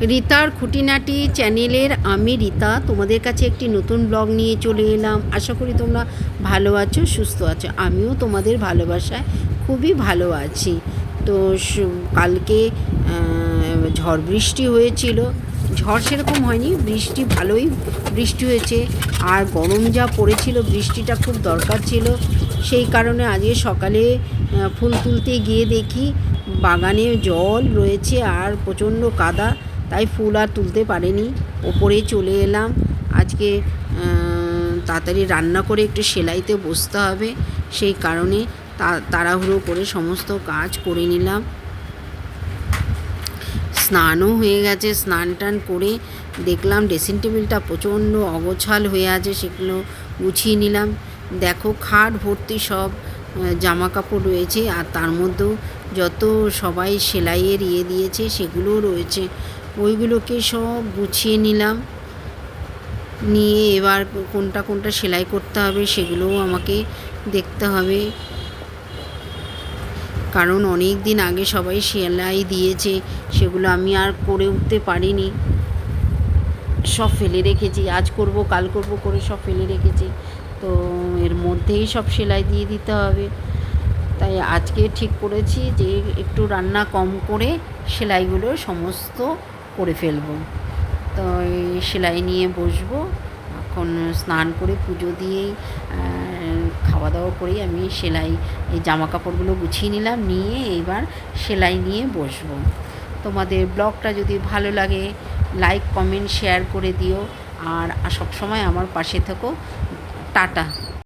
রিতার খুঁটিনাটি চ্যানেলের আমি রীতা। তোমাদের কাছে একটি নতুন ব্লগ নিয়ে চলে এলাম। আশা করি তোমরা ভালো আছো, সুস্থ আছো। আমিও তোমাদের ভালোবাসায় খুবই ভালো আছি। তো কালকে ঝড় বৃষ্টি হয়েছিল। ঝড় সেরকম হয়নি, বৃষ্টি ভালোই বৃষ্টি হয়েছে। আর গরম যা পড়েছিল, বৃষ্টিটা খুব দরকার ছিল। সেই কারণে আজকে সকালে ফুল তুলতে গিয়ে দেখি বাগানে জল রয়েছে আর প্রচণ্ড কাদা। তাই ফুল আর তুলতে পারিনি। ওপরে চলে এলাম। আজকে তাড়াতাড়ি রান্না করে একটু সেলাইতে বসতে হবে। সেই কারণে তাড়াহুড়ো করে সমস্ত কাজ করে নিলাম। স্নানও হয়ে গেছে। স্নান টান করে দেখলাম ড্রেসিং টেবিলটা প্রচণ্ড অগোছাল হয়ে আছে, সেগুলো গুছিয়ে নিলাম। দেখো, খাট ভর্তি সব জামা কাপড় রয়েছে আর তার মধ্যেও যত সবাই সেলাইয়ের ইয়ে দিয়েছে সেগুলোও রয়েছে। ওইগুলোকে সব গুছিয়ে নিলাম। নিয়ে এবার কোনটা কোনটা সেলাই করতে হবে সেগুলোও আমাকে দেখতে হবে। কারণ অনেক দিন আগে সবাই সেলাই দিয়েছে, সেগুলো আমি আর করে উঠতে পারিনি। সব ফেলে রেখেছি, আজ করব, কাল করব করে সব ফেলে রেখেছি। তো এর মধ্যেই সব সেলাই দিয়ে দিতে হবে। তাই আজকে ঠিক করেছি যে একটু রান্না কম করে সেলাইগুলো সমস্ত করে ফেলব। তো সেলাই নিয়ে বসবো। এখন স্নান করে পুজো দিয়েই খাওয়া দাওয়া করেই আমি সেলাই, এই জামা কাপড়গুলো গুছিয়ে নিলাম, নিয়ে এবার সেলাই নিয়ে বসবো। তোমাদের ব্লগটা যদি ভালো লাগে, লাইক, কমেন্ট, শেয়ার করে দিও। আর সবসময় আমার পাশে থেকো। টাটা।